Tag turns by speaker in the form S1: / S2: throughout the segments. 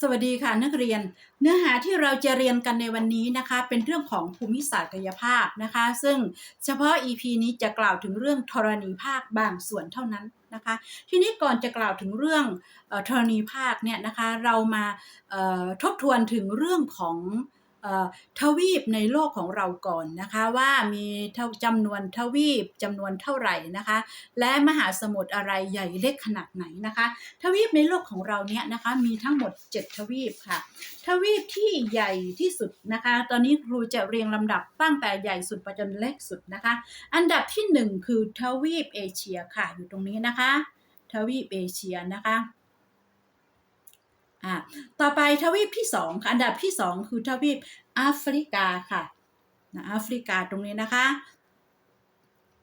S1: สวัสดีค่ะนักเรียน เนื้อหาที่เราจะเรียนกันในวันนี้นะคะ เป็นเรื่องของภูมิศาสตร์กายภาพนะคะ ซึ่งเฉพาะ EP นี้จะกล่าวถึงเรื่องธรณีภาคบางส่วนเท่านั้นนะคะ ทีนี้ก่อนจะกล่าวถึงเรื่องธรณีภาคเนี่ยนะคะเรามาทบทวนถึงเรื่องของ ทวีปในโลกของเราก่อนนะคะ ว่ามีเท่าจำนวนทวีปจำนวนเท่าไหร่นะคะ และมหาสมุทรอะไรใหญ่เล็กขนาดไหนนะคะ ทวีปในโลกของเราเนี่ยนะคะมีทั้งหมด 7 ทวีปค่ะ ทวีปที่ใหญ่ที่สุดนะคะ ตอนนี้ครูจะเรียงลำดับตั้งแต่ใหญ่สุดไปจนเล็กสุดนะคะ อันดับที่หนึ่งคือทวีปเอเชียค่ะอยู่ตรงนี้นะคะ ทวีปเอเชียนะคะ อ่าต่อไปทวีปที่สองค่ะอันดับที่สองคือทวีปแอฟริกาค่ะนะแอฟริกาตรงนี้นะคะ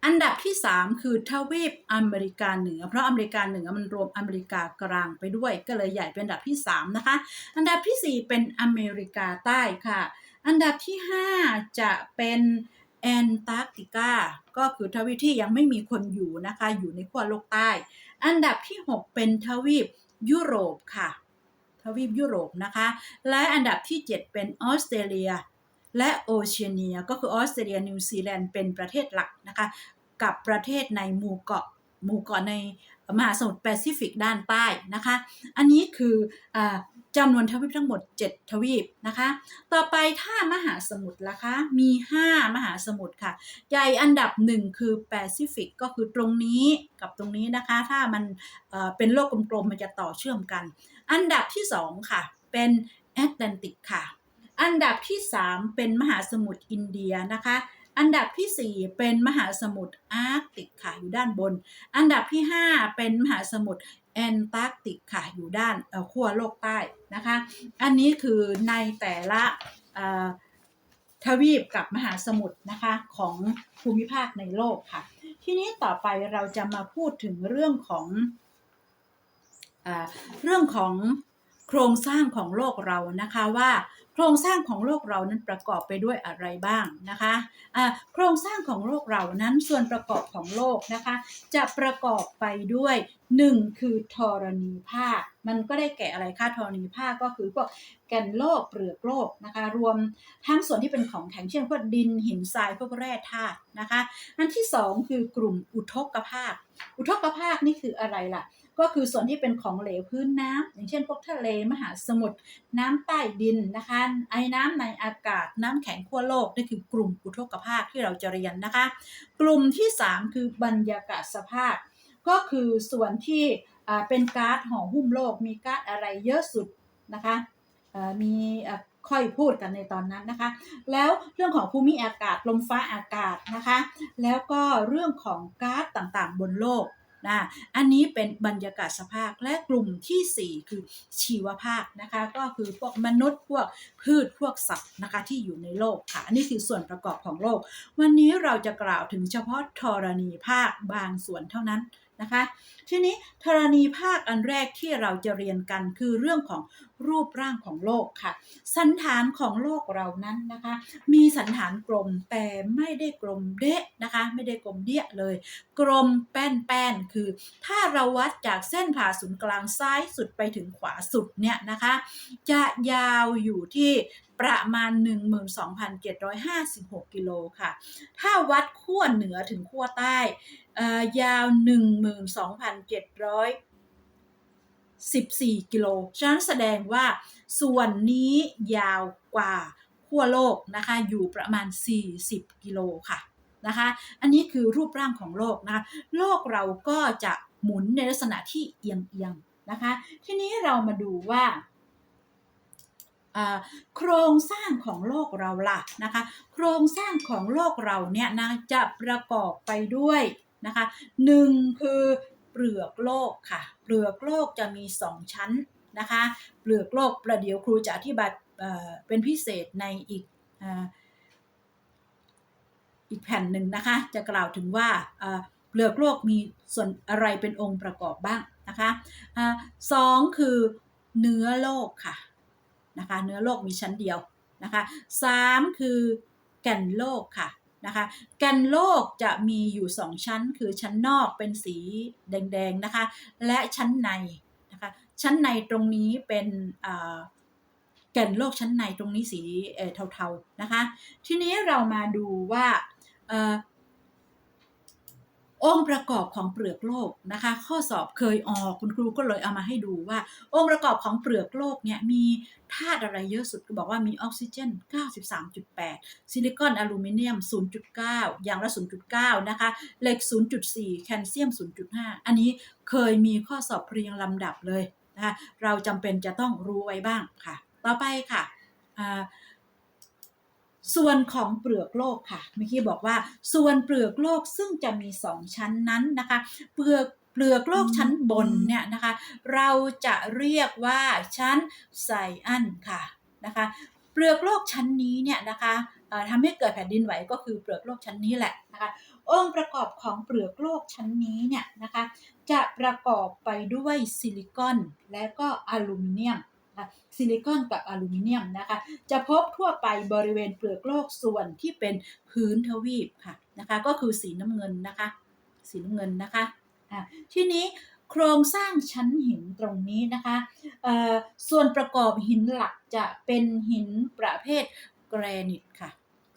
S1: อันดับที่ 3 คือทวีปอเมริกาเหนือ เพราะอเมริกาเหนือมันรวมอเมริกากลางไปด้วย ก็เลยใหญ่เป็นอันดับที่ 3 นะคะ อันดับทีสี่4 เป็นอเมริกาใต้ค่ะ อันดับที่ 5 จะเป็นแอนตาร์กติกา ก็คือทวีปที่ยังไม่มีคนอยู่นะคะ อยู่ในขั้วโลกใต้ อันดับที่ 6 เป็นทวีปยุโรปค่ะ ทวีปยุโรปนะคะ และอันดับที่ 7 เป็นออสเตรเลีย และโอเชียเนีย ก็คือออสเตรเลียนิวซีแลนด์เป็นประเทศหลักนะคะ กับประเทศในหมู่เกาะหมู่เกาะในมหาสมุทรแปซิฟิกด้านใต้นะคะ อันนี้คืออจำนวนทวีปทั้งหมด 7 ทวีปนะคะ ต่อไปถ้ามหาสมุทรล่ะคะ มี 5 มหาสมุทรค่ะ ใหญ่อันดับหนึ่งคือแปซิฟิกก็คือตรงนี้กับตรงนี้นะคะ ถ้ามันเป็นโลกกลมๆมันจะต่อเชื่อมกัน อันดับที่ 2 ค่ะ เป็นแอตแลนติกค่ะ อันดับที่ 3 เป็นมหาสมุทรอินเดียนะคะ อันดับทีสี่ 4 เป็นมหาสมุทรอาร์กติกค่ะอยู่ด้านบน อันดับที่ 5 เป็นมหาสมุทรแอนตาร์กติกค่ะอยู่ด้านขั้วโลกใต้นะคะ อันนี้คือในแต่ละทวีปกับมหาสมุทรนะคะของภูมิภาคในโลกค่ะ ทีนี้ต่อไปเราจะมาพูดถึงเรื่องของ เรื่องของโครงสร้างของโลกเรานะคะว่าโครงสร้างของโลกเรานั้นประกอบไปด้วยอะไรบ้างนะคะอ่าโครงสร้างของโลกเรานั้นส่วนประกอบของโลกนะคะ จะประกอบไปด้วย 1 คือธรณีภาค มันก็ได้แก่อะไรคะธรณีภาคก็คือพวกแก่นโลกเปลือกโลกนะคะรวมทั้งส่วนที่เป็นของแข็งเช่นพวกดินหินทรายพวกแร่ธาตุนะคะ อันที่ 2 คือกลุ่มอุทกภาค อุทกภาคนี่คืออะไรล่ะ ก็คือส่วนที่เป็นของเหลวพื้นน้ำอย่างเช่นพวกทะเลมหาสมุทรน้ำใต้ดินนะคะไอ้น้ำในอากาศน้ำแข็งขั้วโลกนี่คือกลุ่มอุทกภาคที่เราจะเรียนนะคะ กลุ่มที่ 3 คือบรรยากาศสภาพ ก็คือส่วนที่อ่าเป็นก๊าซห่อหุ้มโลก มีก๊าซอะไรเยอะสุดนะคะอ่อมีอ่อค่อยพูดกันในตอนนั้นนะคะ แล้วเรื่องของภูมิอากาศลมฟ้าอากาศนะคะ แล้วก็เรื่องของก๊าซต่างๆ บนโลก นะอันนี้เป็นบรรยากาศสภาพและกลุ่มทีสี่ 4 คือชีวภาคนะคะ ก็คือพวกมนุษย์พวกพืชพวกสัตว์นะคะที่อยู่ในโลกค่ะ อันนี้คือส่วนประกอบของโลก วันนี้เราจะกล่าวถึงเฉพาะธรณีภาคบางส่วนเท่านั้น นะคะ ทีนี้ธรณีภาคอันแรกที่เราจะเรียนกันคือเรื่องของรูปร่างของโลกค่ะ สันฐานของโลกเรานั้นนะคะ มีสันฐานกลมแต่ไม่ได้กลมเดะนะคะ ไม่ได้กลมเดี้ยเลย กลมแป้นๆคือ ถ้าเราวัดจากเส้นผ่าศูนย์กลางซ้ายสุดไปถึงขวาสุดเนี่ยนะคะ จะยาวอยู่ที่ประมาณ 12,756 กิโลค่ะ ถ้าวัดขั้วเหนือถึงขั้วใต้ ยาว 12,714 กิโล ฉะนั้นแสดงว่าส่วนนี้ยาวกว่าขั้วโลกนะคะ อยู่ประมาณ 40 กิโลค่ะนะคะ อันนี้คือรูปร่างของโลกนะคะ โลกเราก็จะหมุนในลักษณะที่เอียงๆนะคะ ทีนี้เรามาดูว่าอ่าโครงสร้างของโลกเราล่ะนะคะ โครงสร้างของโลกเราเนี่ยนะจะประกอบไปด้วย นะคะหนึ่งคือเปลือกโลกค่ะ เปลือกโลกจะมีสองชั้นนะคะ เปลือกโลกประเดี๋ยวครูจะอธิบายเอ่เป็นพิเศษในอีกอีกแผ่นหนึ่งนะคะ จะกล่าวถึงว่าเปลือกโลกมีส่วนอะไรเป็นองค์ประกอบบ้างนะคะอ่าสองคือเนื้อโลกค่ะนะคะ เนื้อโลกมีชั้นเดียวนะคะสามคือแก่นโลกค่ะ นะคะแกนโลกจะมีอยู่สองชั้น คือชั้นนอกเป็นสีแดงๆนะคะและชั้นในนะคะชั้นในตรงนี้เป็นแกนโลกชั้นในตรงนี้สีเทาๆนะคะทีนี้เรามาดูว่า องค์ประกอบของเปลือกโลกนะคะ ข้อสอบเคยออกคุณครูก็เลยเอามาให้ดูว่า องค์ประกอบของเปลือกโลกเนี่ยมีธาตุอะไรเยอะสุดก็บอกว่ามีออกซิเจน 93.8 ซิลิคอนอลูมิเนียม 0.9 อย่างละ 0.9 นะคะ เหล็ก 0.4 แคลเซียม 0.5 อันนี้เคยมีข้อสอบเรียงลำดับเลยนะคะเราจำเป็นจะต้องรู้ไว้บ้างค่ะ ต่อไปค่ะอ่า ส่วนของเปลือกโลกค่ะเมื่อกี้บอกว่า ส่วนเปลือกโลกซึ่งจะมี 2 ชั้นนั้นนะคะ เปลือกเปลือกโลกชั้นบนเนี่ยนะคะ เราจะเรียกว่าชั้นไซอันค่ะนะคะเปลือกโลกชั้นนี้เนี่ยนะคะทำให้เกิดแผ่นดินไหวก็คือเปลือกโลกชั้นนี้แหละนะคะองค์ประกอบของเปลือกโลกชั้นนี้เนี่ยนะคะจะประกอบไปด้วยซิลิคอนและก็อลูมิเนียม นะคะซิลิคอนกับอลูมิเนียมนะคะจะพบทั่วไปบริเวณเปลือกโลกส่วนที่เป็นพื้นทวีปค่ะนะคะก็คือสีน้ำเงินนะคะสีน้ำเงินนะคะะทีนี้โครงสร้างชั้นหินตรงนี้นะคะส่วนประกอบหินหลักจะเป็นหินประเภทแกรนิตค่ะ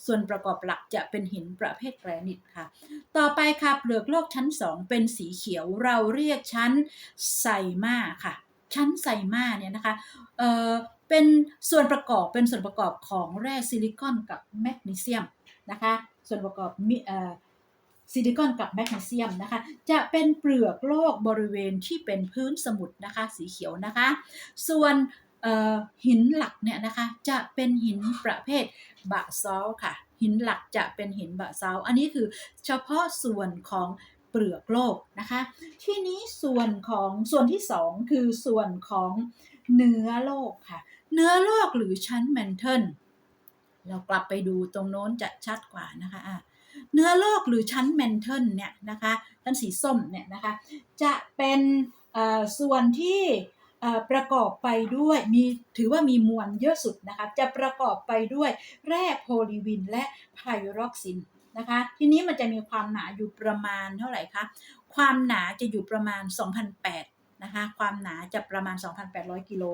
S1: ส่วนประกอบหลักจะเป็นหินประเภทแกรนิตค่ะ ต่อไปค่ะเปลือกโลกชั้น 2 เป็นสีเขียวเราเรียกชั้นไซมาค่ะ ชั้นไซมาเนี่ยนะคะเอ่อเป็นส่วนประกอบเป็นส่วนประกอบของแร่ซิลิคอนกับแมกนีเซียมนะคะส่วนประกอบมิเอ่อซิลิคอนกับแมกนีเซียมนะคะจะเป็นเปลือกโลกบริเวณที่เป็นพื้นสมุทรนะคะสีเขียวนะคะ ส่วนเอ่อหินหลักเนี่ยนะคะจะเป็นหินประเภทบะซอลค่ะ หินหลักจะเป็นหินบะซอลอันนี้คือเฉพาะส่วนของ ปลือกโลกนะคะที่นี้ส่วนของส่วนที่สองคือส่วนของเนื้อโลกค่ะ เนื้อโลกหรือชั้นแมนเทิลเรากลับไปดูตรงโน้นจะชัดกว่านะคะะเนื้อโลกหรือชั้นแมนเทิลเนี่ยนะคะชั้นสีส้มเนี่ยนะคะจะเป็นส่วนที่ประกอบไปด้วยมีถือว่ามีมวลเยอะสุดนะคะจะประกอบไปด้วยแร่โพลีวินและไพรอกซิน นะคะ ทีนี้มันจะมีความหนาอยู่ประมาณเท่าไหร่คะ ความหนาจะอยู่ประมาณ2,008นะคะ ความหนาจะประมาณ 2,800 กิโล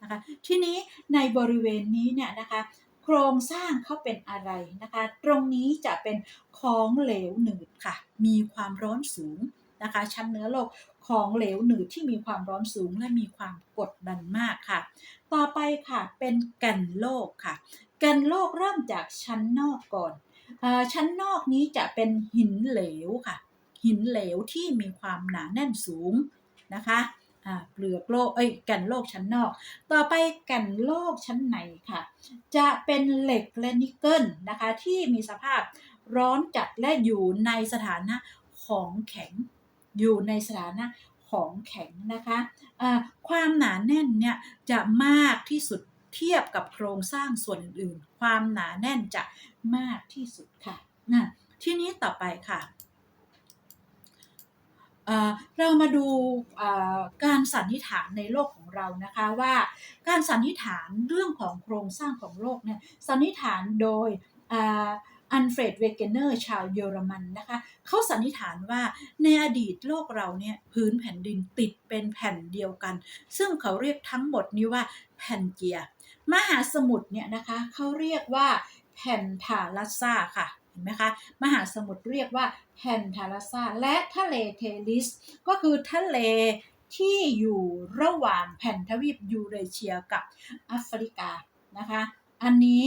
S1: นะคะ ทีนี้ในบริเวณนี้เนี่ยนะคะ โครงสร้างเขาเป็นอะไรนะคะ ตรงนี้จะเป็นของเหลวหนืดค่ะ มีความร้อนสูงนะคะ ชั้นเนื้อโลกของเหลวหนืดที่มีความร้อนสูงและมีความกดดันมากค่ะ ต่อไปค่ะเป็นแก่นโลกค่ะ แก่นโลกเริ่มจากชั้นนอกก่อน ชั้นนอกนี้จะเป็นหินเหลวค่ะ หินเหลวที่มีความหนาแน่นสูงนะคะเปลือกโลกเอ้ยแก่นโลกชั้นนอก ต่อไปแก่นโลกชั้นในค่ะ จะเป็นเหล็กและนิกเกิลนะคะ ที่มีสภาพร้อนจัดและอยู่ในสถานะของแข็ง อยู่ในสถานะของแข็งนะคะอ่าความหนาแน่นเนี่ยจะมากที่สุด เทียบกับโครงสร้างส่วนอื่นๆ ความหนาแน่นจะมากที่สุดค่ะนะทีนี้ต่อไปค่ะเอ่อเรามาดูเอ่อการสันนิษฐานในโลกของเรานะคะว่าการสันนิษฐานเรื่องของโครงสร้างของโลกเนี่ยสันนิษฐานโดยอันเฟรดเวเกเนอร์ชาวเยอรมันนะคะเขาสันนิษฐานว่าในอดีตโลกเราเนี่ยพื้นแผ่นดินติดเป็นแผ่นเดียวกัน ซึ่งเขาเรียกทั้งหมดนี้ว่าแผ่นเกียร์ มหาสมุทรเนี่ยนะคะเขาเรียกว่าแผ่นทาลัสซาค่ะเห็นไหมคะมหาสมุทรเรียกว่าแผ่นทาราซาและทะเลเทลิส ก็คือทะเลที่อยู่ระหว่างแผ่นทวีปยูเรเชียกับแอฟริกานะคะ อันนี้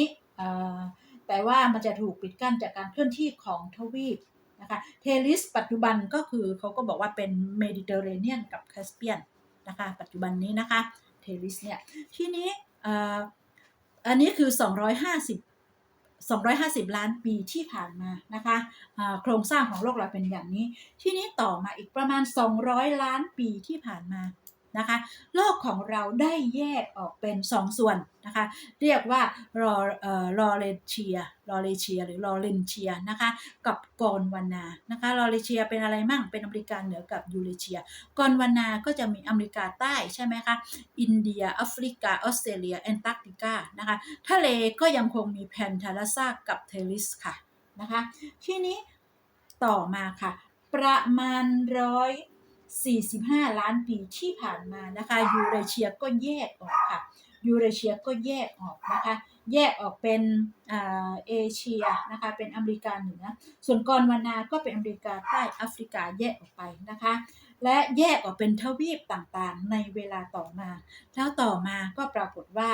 S1: แต่ว่ามันจะถูกปิดกั้นจากการเคลื่อนที่ของทวีปนะคะเทลิสปัจจุบันก็คือเขาก็บอกว่าเป็นเมดิเตอร์เรเนียนกับแคสเปียนนะคะ ปัจจุบันนี้นะคะเทลิสเนี่ย ทีนี้ อันนี้คือ 250 250 ล้านปีที่ผ่านมานะคะะโครงสร้างของโลกเราเป็นอย่างนี้ ที่นี้ต่อมาอีกประมาณ 200 ล้านปีที่ผ่านมา นะคะโลกของเราได้แยกออกเป็น 2 ส่วนนะคะ เรียกว่ารอเอ่อลอเรเชียลอเรเชียหรือลอเรนเชียนะคะกับกอนวานานะคะลอเรเชียเป็นอะไรมั่งเป็นอเมริกาเหนือกับยูเรเชียกอนวานาก็จะมีอเมริกาใต้ใช่ไหมคะอินเดียแอฟริกาออสเตรเลียแอนตาร์กติกานะคะทะเลก็ยังคงมีแพนทาราซากับเทลิสค่ะนะคะทีนี้ต่อมาค่ะ ประมาณร้อย 45 ล้านปีที่ผ่านมานะคะยูเรเชียก็แยกออกค่ะยูเรเชียก็แยกออกนะคะแยกออกเป็นเอเชียนะคะเป็นอเมริกาเหนือ ส่วนกอนวานาก็เป็นอเมริกาใต้แอฟริกาแยกออกไปนะคะและแยกออกเป็นทวีปต่างๆ ในเวลาต่อมา แล้วต่อมาก็ปรากฏว่า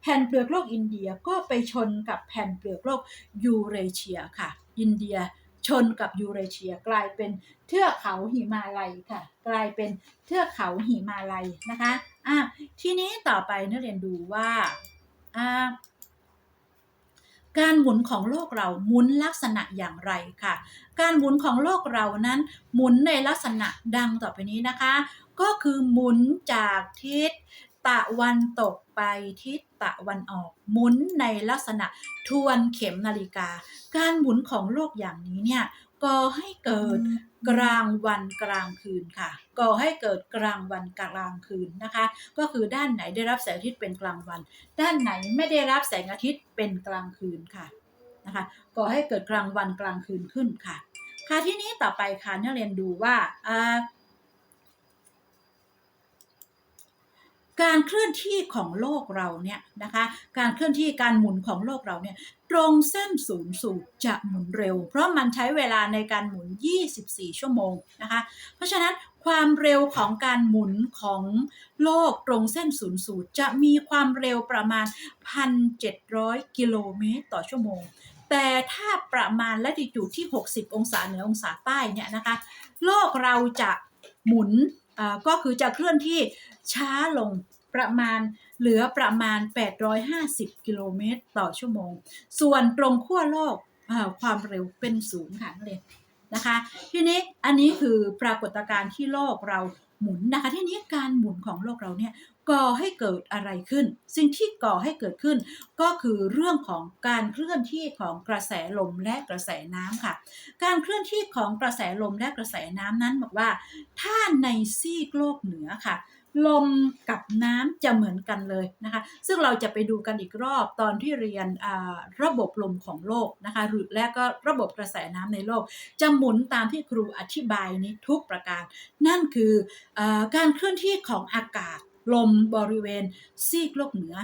S1: แผ่นเปลือกโลกอินเดียก็ไปชนกับแผ่นเปลือกโลกยูเรเชียค่ะ อินเดีย ชนกับยูเรเชียกลายเป็นเทือกเขาหิมาลัยค่ะ กลายเป็นเทือกเขาหิมาลัยนะคะอะทีนี้ต่อไปนักเรียนดูว่าอ่าการหมุนของโลกเราหมุนลักษณะอย่างไรค่ะ การหมุนของโลกเรานั้น หมุนในลักษณะดังต่อไปนี้นะคะ ก็คือหมุนจากทิศ ตะวันตกไปทิศตะวันออกหมุนในลักษณะทวนเข็มนาฬิกา การหมุนของโลกอย่างนี้เนี่ยก่อให้เกิดกลางวันกลางคืนค่ะก่อให้เกิดกลางวันกลางคืนนะคะ ก็คือด้านไหนได้รับแสงอาทิตย์เป็นกลางวัน ด้านไหนไม่ได้รับแสงอาทิตย์เป็นกลางคืนค่ะนะคะก่อให้เกิดกลางวันกลางคืนขึ้นค่ะ ค่ะที่นี้ต่อไปค่ะนักเรียนดูว่าอ่า การเคลื่อนที่ของโลกเราเนี่ยนะคะ การเคลื่อนที่การหมุนของโลกเราเนี่ยตรงเส้นศูนย์สูตรจะหมุนเร็ว เพราะมันใช้เวลาในการหมุน 24 ชั่วโมงนะคะ เพราะฉะนั้นความเร็วของการหมุนของโลกตรงเส้นศูนย์สูตรจะมีความเร็วประมาณ 1,700 กิโลเมตรต่อชั่วโมง แต่ถ้าประมาณละติจูดที่ 60 องศาเหนือองศาใต้เนี่ยนะคะ โลกเราจะหมุน ก็คือจะเคลื่อนที่ช้าลงประมาณเหลือประมาณ 850 กิโลเมตรต่อชั่วโมง ส่วนตรงขั้วโลกความเร็วเป็นศูนย์ค่ะนังเลยนนะคะ ทีนี้อันนี้คือปรากฏการณ์ที่โลกเราหมุนนะคะ ทีนี้การหมุนของโลกเราเนี่ย ก่อให้เกิดอะไรขึ้น สิ่งที่ก่อให้เกิดขึ้น ก็คือเรื่องของการเคลื่อนที่ของกระแสลมและกระแสน้ำค่ะ การเคลื่อนที่ของกระแสลมและกระแสน้ำนั้นบอกว่า ถ้าในซีกโลกเหนือค่ะลมกับน้ำจะเหมือนกันเลยนะคะ ซึ่งเราจะไปดูกันอีกรอบตอนที่เรียนระบบลมของโลกนะคะ หรือและก็ระบบกระแสน้ำในโลก จะหมุนตามที่ครูอธิบายนี้ทุกประการ นั่นคืออการเคลื่อนที่ของอากาศ ลมบริเวณซีกโลกเหนือ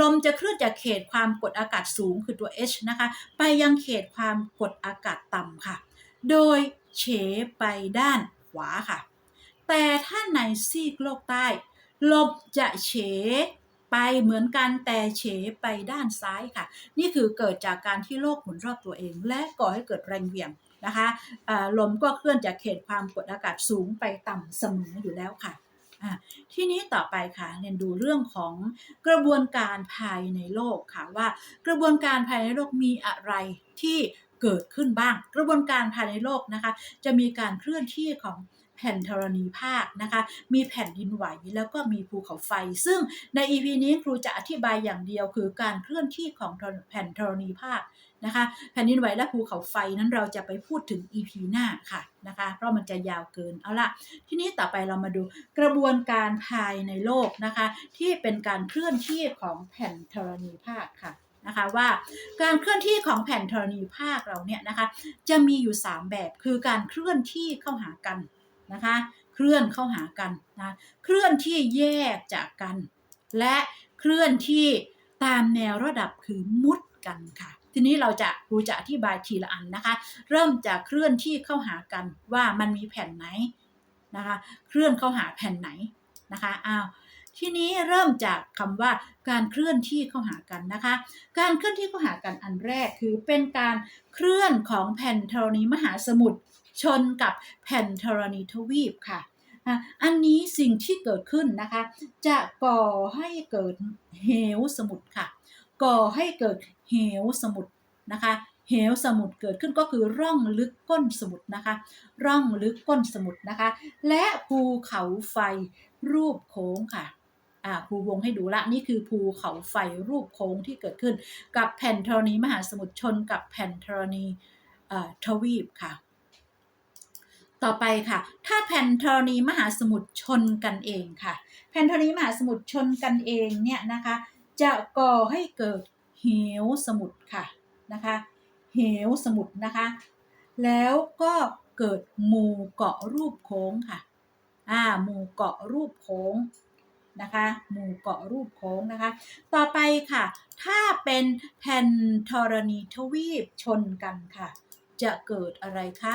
S1: ลมจะเคลื่อนจากเขตความกดอากาศสูงคือตัว H นะคะ ไปยังเขตความกดอากาศต่ำค่ะ โดยเฉไปด้านขวาค่ะ แต่ถ้าในซีกโลกใต้ ลมจะเฉไปเหมือนกันแต่เฉไปด้านซ้ายค่ะ นี่คือเกิดจากการที่โลกหมุนรอบตัวเอง และก่อให้เกิดแรงเหวี่ยงนะคะลมก็เคลื่อนจากเขตความกดอากาศสูงไปต่ำเสมออยู่แล้วค่ะ ทีนี้ต่อไปค่ะเรียนดูเรื่องของกระบวนการภายในโลกค่ะว่ากระบวนการภายในโลกมีอะไรที่เกิดขึ้นบ้าง กระบวนการภายในโลกนะคะจะมีการเคลื่อนที่ของแผ่นธรณีภาคนะคะมีแผ่นดินไหวแล้วก็มีภูเขาไฟ ซึ่งใน EP นี้ครูจะอธิบายอย่างเดียวคือการเคลื่อนที่ของแผ่นธรณีภาค นะคะแผ่นดินไหวและภูเขาไฟนั้นเราจะไปพูดถึง EP หน้าค่ะนะคะเพราะมันจะยาวเกินเอาละทีนี้ต่อไปเรามาดูกระบวนการภายในโลกนะคะที่เป็นการเคลื่อนที่ของแผ่นธรณีภาคค่ะนะคะว่าการเคลื่อนที่ของแผ่นธรณีภาคเราเนี่ยนะคะจะมีอยู่ 3 แบบคือการเคลื่อนที่เข้าหากันนะคะเคลื่อนเข้าหากันนะเคลื่อนที่แยกจากกัน และเคลื่อนที่ตามแนวระดับคือมุดกันค่ะ ทีนี้เราจะครูจะอธิบายทีละอันนะคะ เริ่มจากเคลื่อนที่เข้าหากันว่ามันมีแผ่นไหนนะคะเคลื่อนเข้าหาแผ่นไหนนะคะอ้าวทีนี้เริ่มจากคำว่าการเคลื่อนที่เข้าหากันนะคะ การเคลื่อนที่เข้าหากันอันแรกคือเป็นการเคลื่อนของแผ่นธรณีมหาสมุทรชนกับแผ่นธรณีทวีปค่ะอันนี้สิ่งที่เกิดขึ้นนะคะ จะก่อให้เกิดเหวสมุทรค่ะ ก่อให้เกิดเหวสมุทรนะคะเหวสมุทรเกิดขึ้นก็คือร่องลึกก้นสมุทรนะคะ ร่องลึกก้นสมุทรนะคะ และภูเขาไฟรูปโค้งค่ะอ่าครูวงให้ดูละนี่คือภูเขาไฟรูปโค้งที่เกิดขึ้น กับแผ่นธรณีมหาสมุทรชนกับแผ่นธรณีทวีปค่ะ ต่อไปค่ะ ถ้าแผ่นธรณีมหาสมุทรชนกันเองค่ะ แผ่นธรณีมหาสมุทรชนกันเองเนี่ยนะคะ จะก่อให้เกิดเหวสมุทรค่ะนะคะเหวสมุทรนะคะ แล้วก็เกิดหมู่เกาะรูปโค้งค่ะอ่าหมู่เกาะรูปโค้งนะคะหมู่เกาะรูปโค้งนะคะ ต่อไปค่ะ ถ้าเป็นแผ่นธรณีทวีปชนกันค่ะ จะเกิดอะไรคะ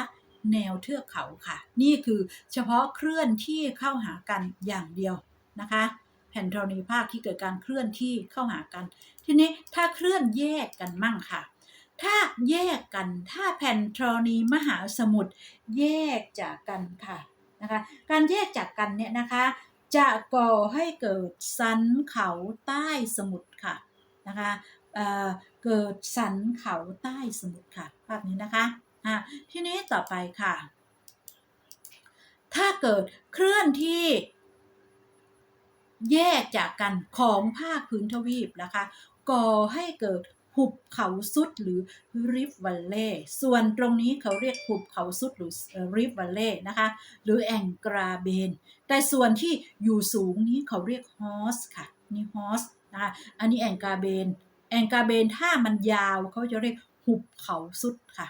S1: แนวเทือกเขาค่ะ นี่คือเฉพาะเคลื่อนที่เข้าหากันอย่างเดียวนะคะ ผ่นธรณีภาคที่เกิดการเคลื่อนที่เข้าหากัน ทีนี้ถ้าเคลื่อนแยกกันมั่งค่ะ ถ้าแยกกันถ้าแผ่นธรณีมหาสมุทรแยกจากกันค่ะนะคะการแยกจากกันเนี่ยนะคะ จะก่อให้เกิดสันเขาใต้สมุทรค่ะนะคะเอ่อเกิดสันเขาใต้สมุทรค่ะภาพนี้นะคะอะทีนี้ต่อไปค่ะ ถ้าเกิดเคลื่อนที่ แยกจากกันของภาคพื้นทวีปนะคะ ก่อให้เกิดหุบเขาสุดหรือริฟวัลเล่ส่วนตรงนี้เขาเรียกหุบเขาสุดหรือริฟวัลเล่นะคะ หรือแองกราเบน แต่ส่วนที่อยู่สูงนี้เขาเรียกฮอสค่ะ นี่ฮอสนะคะอันนี้แองกราเบน แองกราเบนถ้ามันยาวเขาจะเรียกหุบเขาสุดค่ะ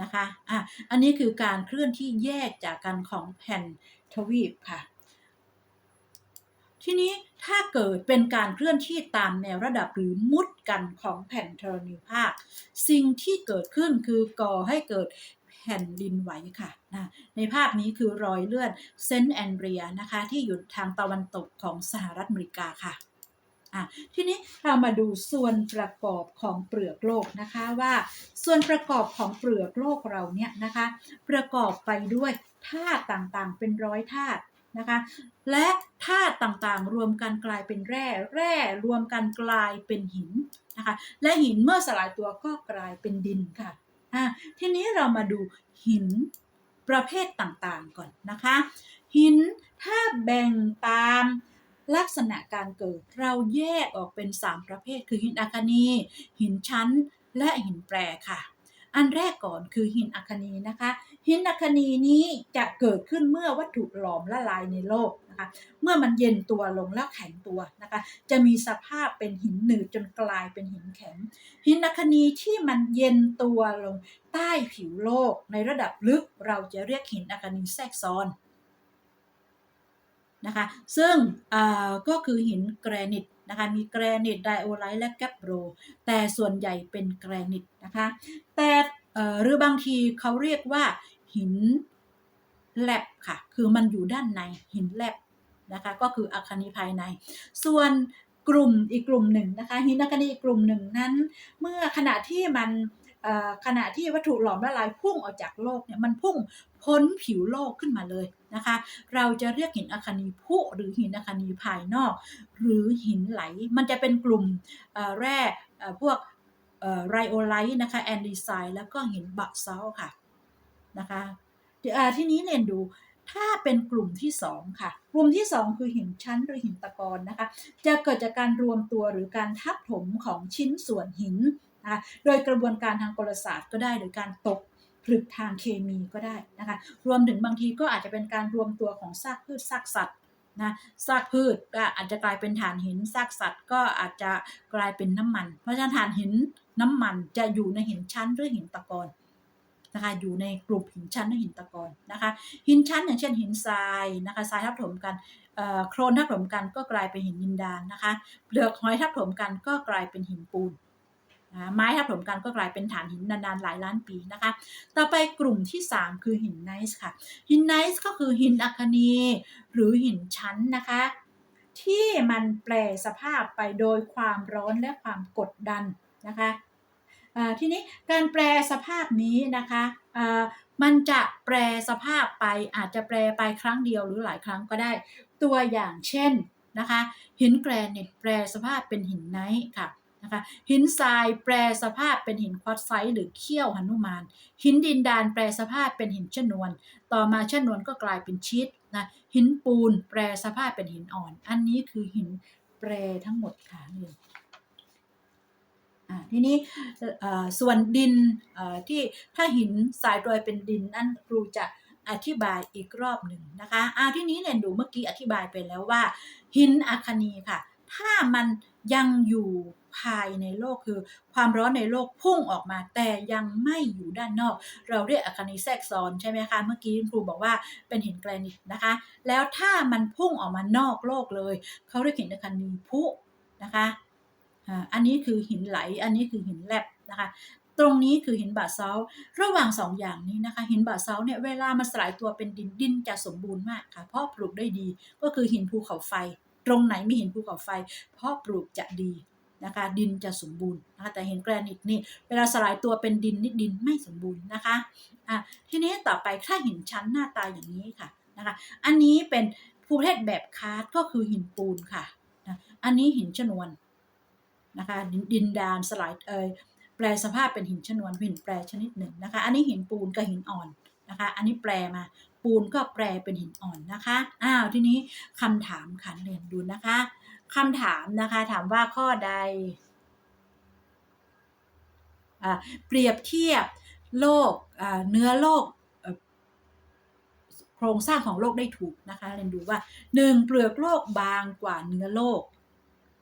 S1: นะคะ อะ อันนี้คือการเคลื่อนที่แยกจากกันของแผ่นทวีปค่ะ ทีนี้ถ้าเกิดเป็นการเคลื่อนที่ตามแนวระดับหรือมุดกันของแผ่นธรณีภาค สิ่งที่เกิดขึ้นคือก่อให้เกิดแผ่นดินไหวค่ะนะในภาพนี้คือรอยเลื่อนเซนต์แอนเดรียนะคะที่อยู่ทางตะวันตกของสหรัฐอเมริกาค่ะอะทีนี้เรามาดูส่วนประกอบของเปลือกโลกนะคะว่า ส่วนประกอบของเปลือกโลกเราเนี่ยนะคะ ประกอบไปด้วยธาตุต่างๆ เป็นร้อยธาตุ นะคะและธาตุต่างๆ รวมกันกลายเป็นแร่ แร่รวมกันกลายเป็นหินนะคะและหินเมื่อสลายตัวก็กลายเป็นดินค่ะะทีนี้เรามาดูหินประเภทต่างๆก่อนนะคะ หินถ้าแบ่งตามลักษณะการเกิดเราแยกออกเป็น 3 ประเภท คือหินอัคนีหินชั้น และหินแปรค่ะ อันแรกก่อนคือหินอัคนีนะคะ หินอัคนีนี้จะเกิดขึ้นเมื่อวัตถุหลอมละลายในโลกนะคะ เมื่อมันเย็นตัวลงแล้วแข็งตัวนะคะ จะมีสภาพเป็นหินหนืดจนกลายเป็นหินแข็ง หินอัคนีที่มันเย็นตัวลงใต้ผิวโลกในระดับลึกเราจะเรียกหินอัคนีแทรกซ้อนนะคะ ซึ่งก็คือหินแกรนิต นะคะ มีแกรนิตไดโอไลท์และแกปโรแต่ส่วนใหญ่เป็นแกรนิตนะคะ แต่หรือบางทีเขาเรียกว่าหินแลบค่ะ คือมันอยู่ด้านในหินแลบนะคะ ก็คืออาคนีภายใน ส่วนกลุ่มอีกกลุ่มหนึ่งนะคะ หินอาคนีอีกกลุ่มหนึ่งนั้น เมื่อขณะที่มัน ขณะที่วัตถุหลอมละลายพุ่งออกจากโลกเนี่ยมันพุ่งพ้นผิวโลกขึ้นมาเลยนะคะ เราจะเรียกหินอัคนีพุหรือหินอัคนีภายนอก หรือหินไหล มันจะเป็นกลุ่มแร่พวกไรโอไลท์นะคะแอนดีไซน์แล้วก็หินบักเซลค่ะนะคะที่นี้เรียนดูถ้าเป็นกลุ่มที่ 2 ค่ะ กลุ่มที่ 2 คือหินชั้นหรือหินตะกอนนะคะ จะเกิดจากการรวมตัวหรือการทับถมของชิ้นส่วนหิน นะคะโดยกระบวนการทางกลศาสตร์ก็ได้หรือการตกผลึกทางเคมีก็ได้นะคะรวมถึงบางทีก็อาจจะเป็นการรวมตัวของซากพืชซากสัตว์นะซากพืชก็อาจจะกลายเป็นถ่านหินซากสัตว์ ก็อาจจะกลายเป็นน้ำมัน เพราะฉะนั้นถ่านหินน้ำมันจะอยู่ในหินชั้นหรือหินตะกอนนะคะอยู่ในกลุ่มหินชั้นและหินตะกอนนะคะหินชั้นอย่างเช่นหินทรายนะคะทรายทับถมกันโครนทับถมกันก็กลายเป็นหินดินดานนะคะเปลือกหอยทับถมกันก็กลายเป็นหินปูน ไม้ทับถมกันก็กลายเป็นฐานหินนานๆหลายล้านปีนะคะ ต่อไปกลุ่มที่ 3 คือหินไนซ์ค่ะ หินไนซ์ก็คือหินอัคนีหรือหินชั้นนะคะ ที่มันแปลสภาพไปโดยความร้อนและความกดดันนะคะทีนี้การแปลสภาพนี้นะคะมันจะแปลสภาพไปอาจจะแปลไปครั้งเดียวหรือหลายครั้งก็ได้ ตัวอย่างเช่นนะคะหินแกรนิตแปลสภาพเป็นหินไนท์ค่ะ นะคะหินทรายแปลสภาพเป็นหินควอตไซต์หรือเขี้ยวหนุมาน หินดินดานแปลสภาพเป็นหินชนวน ต่อมาชนวนก็กลายเป็นชิดนะหินปูนแปลสภาพเป็นหินอ่อน อันนี้คือหินแปรทั้งหมดค่ะนี่ทีนี้ส่วนดินที่ถ้าหินสายโดยเป็นดินนั่นครูจะอธิบายอีกรอบหนึ่งนะคะอาที่นี้เรนดูเมื่อกี้อธิบายไปแล้วว่า หินอัคนีค่ะ ถ้ามันยังอยู่ ภายในโลกคือ ความร้อนในโลกพุ่งออกมาแต่ยังไม่อยู่ด้านนอก เราเรียกอาคานีแทรกซ้อนใช่ไหมคะ เมื่อกี้ครูบอกว่าเป็นหินแกรนิตนะคะ แล้วถ้ามันพุ่งออกมานอกโลกเลย เขาเรียกหินอาคานีพุนะคะอันนี้คือหินไหล อันนี้คือหินแลบนะคะ ตรงนี้คือหินบาซาลระหว่างสองอย่างนี้นะคะ หินบาซาลเนี่ยเวลามันสลายตัวเป็นดินดินจะสมบูรณ์มากค่ะ เพราะปลูกได้ดี ก็คือหินภูเขาไฟ ตรงไหนมีหินภูเขาไฟ เพราะปลูกจะดี นะคะ ดินจะสมบูรณ์นะคะแต่เหินแกรนิตนี่เวลาสลายตัวเป็นดินนี่ดินไม่สมบูรณ์นะคะอะทีนี้ต่อไปถ้าหินชั้นหน้าตาอย่างนี้ค่ะนะคะ อันนี้เป็นภูมิประเทศแบบคาร์ตก็คือหินปูนค่ะนะอันนี้หินชนวนนะคะดินดินดานสลายเอยแปลสภาพเป็นหินชนวนหินแปรชนิดหนึ่งนะคะ อันนี้หินปูนกับหินอ่อนนะคะ อันนี้แปลมาปูนก็แปลเป็นหินอ่อนนะคะ อ้าว ทีนี้คำถามขันเรียนดูนะคะ คำถามนะคะถามว่าข้อใดอ่าเปรียบเทียบโลกอ่าเนื้อโลกโครงสร้างของโลกได้ถูกนะคะเรียนดูว่าหนึ่งเปลือกโลกบางกว่าเนื้อโลก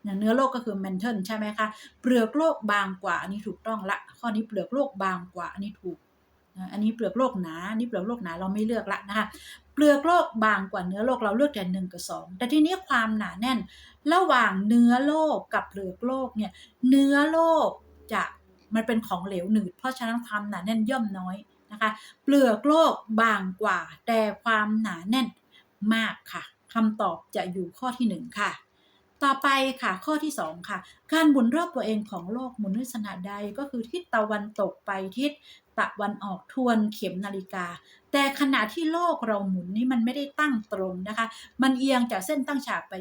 S1: เนื้อโลกก็คือ mantle ใช่ไหมคะเปลือกโลกบางกว่าอันนี้ถูกต้องละ ข้อนี้เปลือกโลกบางกว่าอันนี้ถูกอันนี้เปลือกโลกหนาอันนี้เปลือกโลกหนาเราไม่เลือกละนะคะ เปลือกโลกบางกว่าเนื้อโลกเราเลือกแต่หนึ่งกับสองแต่ทีนี้ความหนาแน่น ระหว่างเนื้อโลกกับเปลือกโลกเนี่ยเนื้อโลกจะมันเป็นของเหลวหนืด เพราะฉะนั้นความหนาแน่นย่อมน้อยนะคะเปลือกโลกบางกว่า แต่ความหนาแน่นมากค่ะคำตอบจะอยู่ข้อที่หนึ่งค่ะ ต่อไปค่ะข้อที่ 2 ค่ะ การหมุนรอบตัวเองของโลกหมุนลักษณะใดก็คือทิศตะวันตกไปทิศตะวันออกทวนเข็มนาฬิกา แต่ขณะที่โลกเราหมุนนี่มันไม่ได้ตั้งตรงนะคะ มันเอียงจากเส้นตั้งฉากไป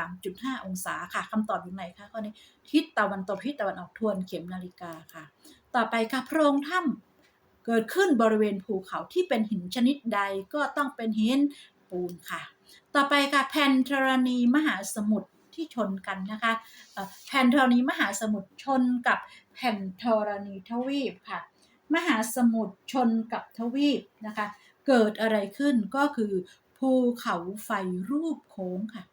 S1: 23.5 องศาค่ะคำตอบอยู่ไหนคะข้อนี้ทิศตะวันตกทิศตะวันออกทวนเข็มนาฬิกาค่ะ ต่อไปค่ะโพรงถ้ำเกิดขึ้นบริเวณภูเขาที่เป็นหินชนิดใดก็ต้องเป็นหินปูนค่ะ ต่อไปค่ะแผ่นธรณีมหาสมุทร ที่ชนกันนะคะแผ่นธรณีมหาสมุทรชนกับแผ่นธรณีทวีปค่ะ มหาสมุทรชนกับทวีปนะคะ เกิดอะไรขึ้นก็คือภูเขาไฟรูปโค้งค่ะ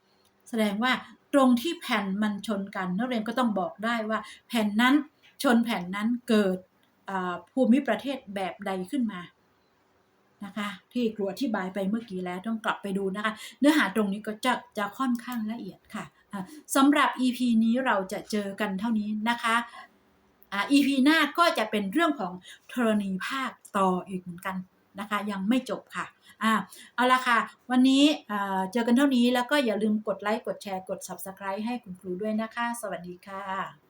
S1: แสดงว่าตรงที่แผ่นมันชนกันนักเรียนก็ต้องบอกได้ว่า แผ่นนั้นชนแผ่นนั้นเกิดภูมิประเทศแบบใดขึ้นมานะคะที่ครูอธิบายไปเมื่อกี้แล้วต้องกลับไปดูนะคะ เนื้อหาตรงนี้ก็จะจะค่อนข้างละเอียดค่ะ สำหรับ EP นี้เราจะเจอกันเท่านี้นะคะอ่า EP หน้าก็จะเป็นเรื่องของธรณีภาคต่ออีกเหมือนกันนะคะ ยังไม่จบค่ะอ่าเอาละค่ะ วันนี้เจอกันเท่านี้แล้วก็อย่าลืมกดไลค์กดแชร์กด Subscribe ให้คุณครูด้วยนะคะ สวัสดีค่ะ